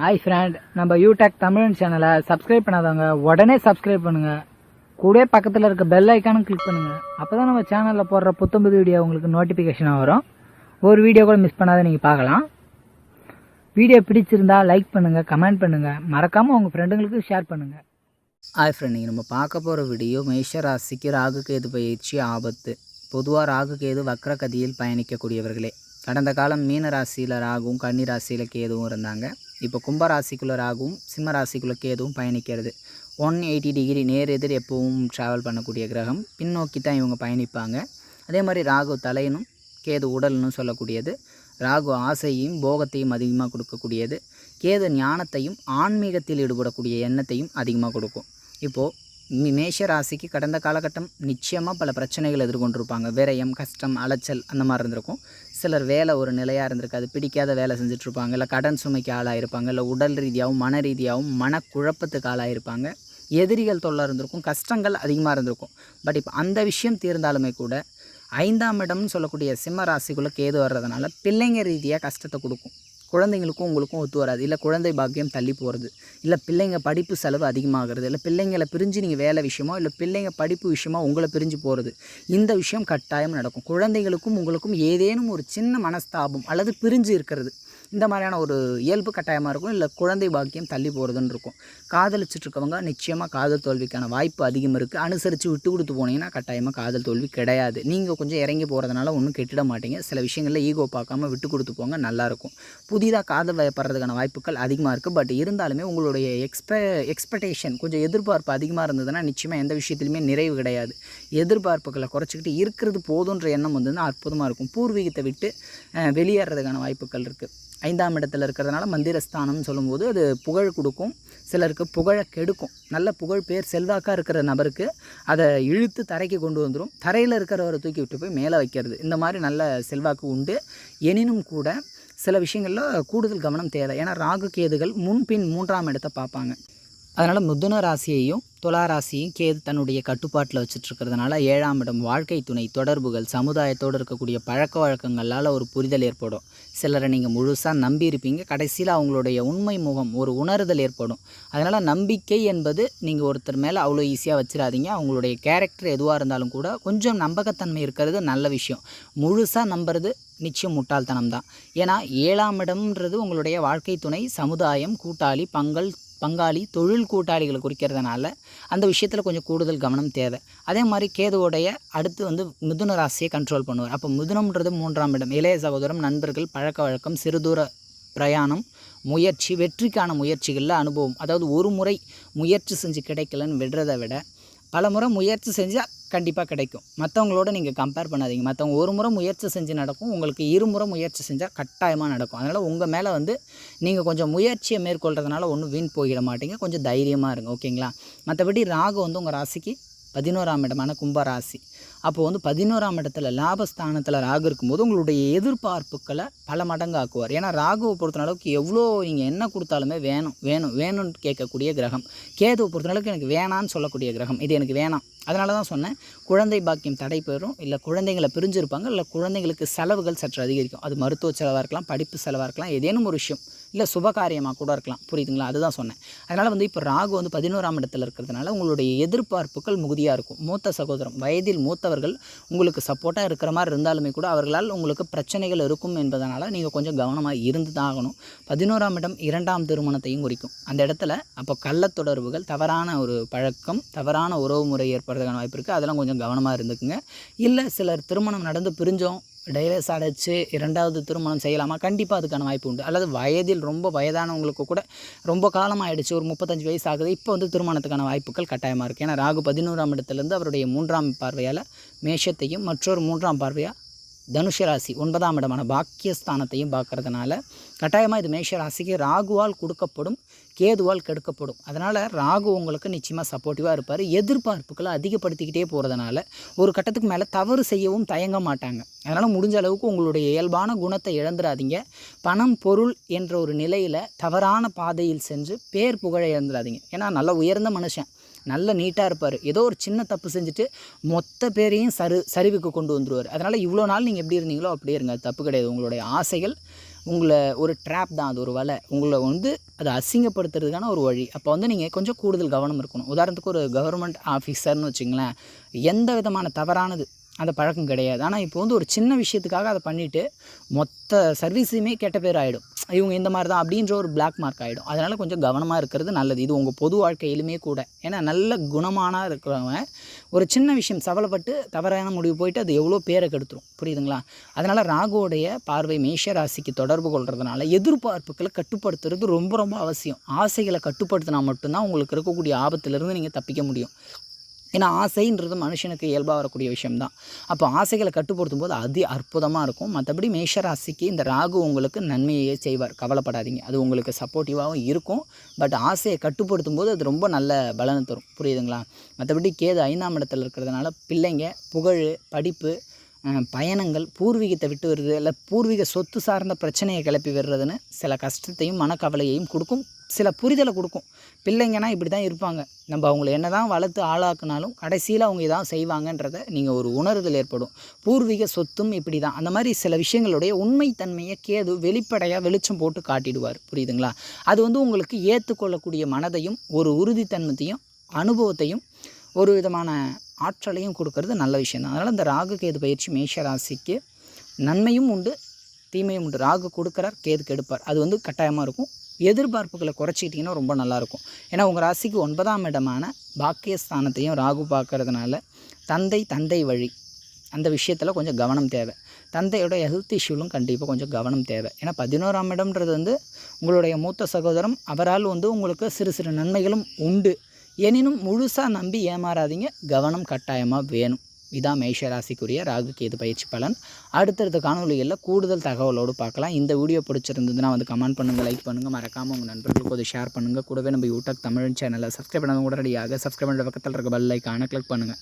Hi friend நம்ம யூடெக் தமிழ் சேனலை subscribe பண்ணாதவங்க உடனே சப்ஸ்கிரைப் பண்ணுங்க. கூட பக்கத்தில் இருக்க பெல் ஐக்கானும் கிளிக் பண்ணுங்க. அப்பதான் நம்ம சேனலில் போடுற புத்தம்புது வீடியோ உங்களுக்கு நோட்டிஃபிகேஷனாக வரும். ஒரு வீடியோ கூட மிஸ் பண்ணாத நீங்கள் பார்க்கலாம். வீடியோ பிடிச்சிருந்தா லைக் பண்ணுங்கள் கமெண்ட் பண்ணுங்கள் மறக்காமல் உங்கள் ஃப்ரெண்டுங்களுக்கு ஷேர் பண்ணுங்கள் ஹாய் ஃப்ரெண்ட் நீங்கள் நம்ம பார்க்க போகிற வீடியோ மேஷ ராசிக்கு ராகு கேது பயிற்சி ஆபத்து. பொதுவாக ராகு கேது வக்ர கதியில் பயணிக்கக்கூடியவர்களே. கடந்த காலம் மீன ராசியில் ராகுவும் கன்னி ராசியில் கேதுவும் இருந்தாங்க. இப்போ கும்பராசிக்குள்ள ராகுவும் சிம்ம ராசிக்குள்ள கேதுவும் பயணிக்கிறது. ஒன் எயிட்டி டிகிரி நேர் எதிர் எப்பவும் ட்ராவல் பண்ணக்கூடிய கிரகம். பின்னோக்கி தான் இவங்க பயணிப்பாங்க. அதே மாதிரி ராகு தலையனும் கேது உடல்னு சொல்லக்கூடியது. ராகு ஆசையும் போகத்தையும் அதிகமாக கொடுக்கக்கூடியது. கேது ஞானத்தையும் ஆன்மீகத்தில் ஈடுபடக்கூடிய எண்ணத்தையும் அதிகமாக கொடுக்கும். இப்போது மேஷ ராசிக்கு கடந்த காலகட்டம் நிச்சயமாக பல பிரச்சனைகள் எதிர்கொண்டிருப்பாங்க. விரயம் கஷ்டம் அலைச்சல் அந்த மாதிரி இருந்திருக்கும். சிலர் வேலை ஒரு நிலையாக இருந்திருக்காது பிடிக்காத வேலை செஞ்சிட்ருப்பாங்க. இல்லை கடன் சுமைக்கு ஆளாயிருப்பாங்க. இல்லை உடல் ரீதியாகவும் மன ரீதியாகவும் மனக்குழப்பத்துக்கு ஆளாயிருப்பாங்க. எதிரிகள் தொல்லை இருந்திருக்கும். கஷ்டங்கள் அதிகமாக இருந்திருக்கும். பட் இப்போ அந்த விஷயம் தீர்ந்தாலுமே கூட ஐந்தாம் இடம்னு சொல்லக்கூடிய சிம்ம ராசிக்குள்ளே கேது வர்றதுனால பிள்ளைங்க ரீதியாக கஷ்டத்தை கொடுக்கும். குழந்தைங்களுக்கும் உங்களுக்கும் ஒத்து வராது. இல்லை குழந்தை பாக்கியம் தள்ளி போகிறது இல்லை பிள்ளைங்க படிப்பு செலவு அதிகமாகிறது. இல்லை பிள்ளைங்களை பிரிஞ்சு நீங்கள் வேலை விஷயமோ இல்லை பிள்ளைங்க படிப்பு விஷயமா உங்களை பிரிஞ்சு போகிறது இந்த விஷயம் கட்டாயம் நடக்கும். குழந்தைகளுக்கும் உங்களுக்கும் ஏதேனும் ஒரு சின்ன மனஸ்தாபம் அல்லது பிரிஞ்சு இருக்கிறது. இந்த மாதிரியான ஒரு இயல்பு கட்டாயமாக இருக்கும். இல்லை குழந்தை பாக்கியம் தள்ளி போகிறதுன்னு இருக்கும். காதலிச்சிட்ருக்கவங்க நிச்சயமாக காதல் தோல்விக்கான வாய்ப்பு அதிகம் இருக்குது அனுசரித்து விட்டு கொடுத்து போனீங்கன்னா கட்டாயமாக காதல் தோல்வி கிடையாது. நீங்கள் கொஞ்சம் இறங்கி போகிறதுனால ஒன்றும் கெட்டிட மாட்டீங்க. சில விஷயங்களில் ஈகோ பார்க்காம விட்டு கொடுத்து போங்க நல்லாயிருக்கும் புதிதாக காதல் வயப்படுறதுக்கான வாய்ப்புகள் அதிகமாக இருக்குது பட் இருந்தாலுமே உங்களுடைய எக்ஸ்பெ எக்ஸ்பெக்டேஷன் கொஞ்சம் எதிர்பார்ப்பு அதிகமாக இருந்ததுன்னா நிச்சயமாக எந்த விஷயத்துலையுமே நிறைவு கிடையாது. எதிர்பார்ப்புகளை குறைச்சிக்கிட்டு இருக்கிறது போதுன்ற எண்ணம் வந்து அற்புதமாக இருக்கும். பூர்வீகத்தை விட்டு வெளியேறதுக்கான வாய்ப்புகள் இருக்குது ஐந்தாம் இடத்துல இருக்கிறதுனால மந்திரஸ்தானம்னு சொல்லும்போது அது புகழ் கொடுக்கும் சிலருக்கு புகழை கெடுக்கும். நல்ல புகழ் பேர் செல்வாக்காக இருக்கிற நபருக்கு அதை இழுத்து தரைக்கு கொண்டு வந்துடும் தரையில் இருக்கிறவரை தூக்கி விட்டு போய் மேலே வைக்கிறது. இந்த மாதிரி நல்ல செல்வாக்கு உண்டு. எனினும் கூட சில விஷயங்களில் கூடுதல் கவனம் தேவை. ஏன்னா ராகு கேதுகள் முன்பின் மூன்றாம் இடத்தை பார்ப்பாங்க. அதனால் மிதுன ராசியையும் துலா ராசியும் கேது தன்னுடைய கட்டுப்பாட்டில் வச்சுட்ருக்கிறதுனால ஏழாம் இடம் வாழ்க்கை துணை தொடர்புகள் சமுதாயத்தோடு இருக்கக்கூடிய பழக்க வழக்கங்களால் ஒரு புரிதல் ஏற்படும். சிலரை நீங்கள் முழுசாக நம்பி இருப்பீங்க. கடைசியில் அவங்களுடைய உண்மை முகம் ஒரு உணர்தல் ஏற்படும். அதனால் நம்பிக்கை என்பது நீங்கள் ஒருத்தர் மேலே அவ்வளோ ஈஸியாக வச்சிடாதீங்க அவங்களுடைய கேரக்டர் எதுவாக இருந்தாலும் கூட கொஞ்சம் நம்பகத்தன்மை இருக்கிறது நல்ல விஷயம். முழுசாக நம்புறது நிச்சயம் முட்டாள்தனம் தான் ஏன்னா ஏழாம் இடம்ன்றது உங்களுடைய வாழ்க்கை துணை சமுதாயம் கூட்டாளி பங்கல் பங்காளி தொழில் கூட்டாளிகளை குறிக்கிறதுனால அந்த விஷயத்தில் கொஞ்சம் கூடுதல் கவனம் தேவை. அதே மாதிரி கேதுவோடைய அடுத்து வந்து மிதுன ராசியை கண்ட்ரோல் பண்ணுவார். அப்போ மிதுனம்ன்றது மூன்றாம் இடம். இளைய சகோதரம் நண்பர்கள் பழக்க வழக்கம் சிறுதூர பிரயாணம் முயற்சி வெற்றிக்கான முயற்சிகளில் அனுபவம். அதாவது ஒரு முறை முயற்சி செஞ்சு கிடைக்கலன்னு விடுறதை விட பல முறை முயற்சி செஞ்சால் கண்டிப்பாக கிடைக்கும். மற்றவங்களோட நீங்கள் கம்பேர் பண்ணாதீங்க. மற்றவங்க ஒரு முறை முயற்சி செஞ்சு நடக்கும். உங்களுக்கு இருமுறை முயற்சி செஞ்சால் கட்டாயமாக நடக்கும். அதனால் உங்கள் மேலே வந்து நீங்கள் கொஞ்சம் முயற்சியை மேற்கொள்கிறதுனால ஒன்றும் வீண் போயிட மாட்டீங்க. கொஞ்சம் தைரியமாக இருங்க. ஓகேங்களா? மற்றபடி ராகு வந்து உங்கள் ராசிக்கு பதினோராம் இடமான கும்ப ராசி. வந்து பதினோராம் இடத்துல லாபஸ்தானத்தில் ராகு இருக்கும்போது உங்களுடைய எதிர்பார்ப்புகளை பல மடங்கு ஆக்குவார் ஏன்னா ராகுவை பொறுத்த அளவுக்கு எவ்வளோ நீங்கள் என்ன கொடுத்தாலுமே வேணும். வேணும். வேணும்னு கேட்கக்கூடிய கிரகம். கேதுவை பொறுத்த அளவுக்கு எனக்கு வேணான்னு சொல்லக்கூடிய கிரகம். இது எனக்கு வேணாம். அதனால தான் சொன்னேன் குழந்தை பாக்கியம் தடை பெறும் இல்லை குழந்தைங்களை பிரிஞ்சிருப்பாங்க இல்லை குழந்தைங்களுக்கு செலவுகள் சற்று அதிகரிக்கும். அது மருத்துவ செலவாக இருக்கலாம் படிப்பு செலவாக இருக்கலாம் ஏதேனும் ஒரு விஷயம் இல்லை சுபகாரியமாக கூட இருக்கலாம். புரியுதுங்களா? அதுதான் சொன்னேன். அதனால் வந்து இப்போ ராகு வந்து பதினோராம் இடத்துல இருக்கிறதுனால உங்களுடைய எதிர்பார்ப்புகள் மிகுதியாக இருக்கும். மூத்த சகோதரம் வயதில் மூத்தவர்கள் உங்களுக்கு சப்போர்ட்டாக இருக்கிற மாதிரி இருந்தாலுமே கூட அவர்களால் உங்களுக்கு பிரச்சனைகள் இருக்கும் என்பதனால் நீங்கள் கொஞ்சம் கவனமாக இருந்து தான் ஆகணும். பதினோராம் இடம் இரண்டாம் திருமணத்தையும் குறிக்கும். அந்த இடத்துல அப்போ கள்ளத் தொடர்புகள் தவறான ஒரு பழக்கம் தவறான உறவு முறை ஏற்படுறதுக்கான வாய்ப்பு இருக்குது அதெல்லாம் கொஞ்சம் கவனமாக இருந்துக்குங்க. இல்லை சிலர் திருமணம் நடந்து பிரிஞ்சோம் டைவர்ஸ் அடைச்சு இரண்டாவது திருமணம் செய்யலாமா? கண்டிப்பாக அதுக்கான வாய்ப்பு உண்டு. அல்லது வயதில் ரொம்ப வயதானவங்களுக்கு கூட ரொம்ப காலம் ஆயிடுச்சு ஒரு முப்பத்தஞ்சு வயசு ஆகுது இப்போ வந்து திருமணத்துக்கான வாய்ப்புகள் கட்டாயமாக இருக்குது ஏன்னா ராகு பதினோராம் இடத்துலேருந்து அவருடைய மூன்றாம் பார்வையால் மேஷத்தையும் மற்றொரு மூன்றாம் பார்வையாக தனுஷ ராசி ஒன்பதாம் இடமான பாக்கியஸ்தானத்தையும் பார்க்கறதுனால கட்டாயமாக இது மேஷ ராசிக்கு ராகுவால் கொடுக்கப்படும் கேதுவால் கெடுக்கப்படும். அதனால் ராகு உங்களுக்கு நிச்சயமாக சப்போர்ட்டிவாக இருப்பார். எதிர்பார்ப்புகளை அதிகப்படுத்திக்கிட்டே போகிறதுனால ஒரு கட்டத்துக்கு மேலே தவறு செய்யவும் தயங்க மாட்டாங்க. அதனால் முடிஞ்ச அளவுக்கு உங்களுடைய இயல்பான குணத்தை இழந்துடாதீங்க. பணம் பொருள் என்ற ஒரு நிலையில் தவறான பாதையில் சென்று பேர் புகழ இழந்துடாதீங்க. ஏன்னா நல்ல உயர்ந்த மனுஷன். நல்ல நீட்டாக இருப்பார். ஏதோ ஒரு சின்ன தப்பு செஞ்சுட்டு மொத்த பேரையும் சரு சரிவுக்கு கொண்டு வந்துடுவார் அதனால் இவ்வளோ நாள் நீங்கள் எப்படி இருந்தீங்களோ அப்படியே இருங்க. தப்பு கிடையாது. உங்களுடைய ஆசைகள் உங்களை ஒரு ட்ராப் தான் அது ஒரு வலை. உங்களை வந்து அதை அசிங்கப்படுத்துறதுக்கான ஒரு வழி. அப்போ வந்து நீங்கள் கொஞ்சம் கூடுதல் கவனம் இருக்கணும். உதாரணத்துக்கு ஒரு கவர்மெண்ட் ஆஃபீஸர்னு வச்சுங்களேன் எந்த விதமான தவறானது? அந்த பழக்கம் கிடையாது. ஆனால் இப்போ வந்து ஒரு சின்ன விஷயத்துக்காக அதை பண்ணிவிட்டு மொத்த சர்வீஸுமே கெட்ட பேர் ஆகிடும் இவங்க இந்த மாதிரி தான் அப்படின்ற ஒரு பிளாக் மார்க் ஆகிடும் அதனால் கொஞ்சம் கவனமாக இருக்கிறது நல்லது. இது உங்கள் பொது வாழ்க்கையிலுமே கூட. ஏன்னா நல்ல குணமான இருக்கிறவங்க ஒரு சின்ன விஷயம் சவலைப்பட்டு தவறான முடிவு போயிட்டு அது எவ்வளோ பேரை கெடுத்துரும். புரியுதுங்களா? அதனால் ராகுவோடைய பார்வை மேஷ ராசிக்கு தொடர்பு கொள்கிறதுனால எதிர்பார்ப்புகளை கட்டுப்படுத்துறது ரொம்ப ரொம்ப அவசியம். ஆசைகளை கட்டுப்படுத்தினா மட்டும்தான் உங்களுக்கு இருக்கக்கூடிய ஆபத்திலிருந்து நீங்கள் தப்பிக்க முடியும். ஏன்னா ஆசைன்றது மனுஷனுக்கு இயல்பாக வரக்கூடிய விஷயம்தான். அப்போ ஆசைகளை கட்டுப்படுத்தும் போது அதி அற்புதமாக இருக்கும். மற்றபடி மேஷராசிக்கு இந்த ராகு உங்களுக்கு நன்மையே செய்வார். கவலைப்படாதீங்க. அது உங்களுக்கு சப்போர்ட்டிவாகவும் இருக்கும். பட் ஆசையை கட்டுப்படுத்தும் போது அது ரொம்ப நல்ல பலனை தரும். புரியுதுங்களா? மற்றபடி கேது ஐந்தாம் இடத்துல இருக்கிறதுனால பிள்ளைங்க புகழ் படிப்பு பயணங்கள் பூர்வீகத்தை விட்டு வருது இல்லை பூர்வீக சொத்து சார்ந்த பிரச்சனையை கிளப்பி விடுறதுன்னு சில கஷ்டத்தையும் மனக்கவலையையும் கொடுக்கும் சில புரிதலை கொடுக்கும். பிள்ளைங்கன்னா இப்படி தான் இருப்பாங்க. நம்ம அவங்கள என்ன தான் வளர்த்து ஆளாக்குனாலும் கடைசியில் அவங்க இதான் செய்வாங்கன்றத நீங்கள் ஒரு உணர்தல் ஏற்படும். பூர்வீக சொத்தும் இப்படி தான் அந்த மாதிரி சில விஷயங்களுடைய உண்மைத்தன்மையை கேது வெளிப்படையாக வெளிச்சம் போட்டு காட்டிடுவார். புரியுதுங்களா? அது வந்து உங்களுக்கு ஏற்றுக்கொள்ளக்கூடிய மனதையும் ஒரு உறுதித்தன்மத்தையும் அனுபவத்தையும் ஒரு விதமான ஆற்றலையும் கொடுக்கறது நல்ல விஷயம் தான். அதனால் இந்த ராகு கேது பயிற்சி மேஷ ராசிக்கு நன்மையும் உண்டு தீமையும் உண்டு. ராகு கொடுக்குறார் கேது கெடுப்பார். அது வந்து கட்டாயமாக இருக்கும். எதிர்பார்ப்புகளை குறைச்சிக்கிட்டிங்கன்னா ரொம்ப நல்லாயிருக்கும் ஏன்னா உங்கள் ராசிக்கு ஒன்பதாம் இடமான பாக்கியஸ்தானத்தையும் ராகு பார்க்கறதுனால தந்தை தந்தை வழி அந்த விஷயத்தில் கொஞ்சம் கவனம் தேவை. தந்தையோட ஹெல்த் இஷ்யூலும் கண்டிப்பாக கொஞ்சம் கவனம் தேவை. ஏன்னா பதினோராம் இடம்ன்றது வந்து உங்களுடைய மூத்த சகோதரம் அவரால் வந்து உங்களுக்கு சிறு சிறு நன்மைகளும் உண்டு. எனினும் முழுசாக நம்பி ஏமாறாதீங்க. கவனம் கட்டாயமாக வேணும். இதான் மேஷ ராசிக்குரிய ராகு கேது பயிற்சி பலன். அடுத்தடுத்த காணொலிகளில் கூடுதல் தகவலோடு பார்க்கலாம். இந்த வீடியோ பிடிச்சிருந்ததுன்னா வந்து கமெண்ட் பண்ணுங்கள் லைக் பண்ணுங்கள் மறக்காமல் உங்கள் நண்பர்களுக்கு அதை ஷேர் பண்ணுங்கள் கூடவே நம்ம யூடியூப் தமிழ் சேனலை சப்ஸ்கிரைப் பண்ணாதவங்க உடனடியாக சப்ஸ்கிரைப் பண்ணுற பக்கத்தில் இருக்க பெல் லைக்கான கிளிக் பண்ணுங்கள்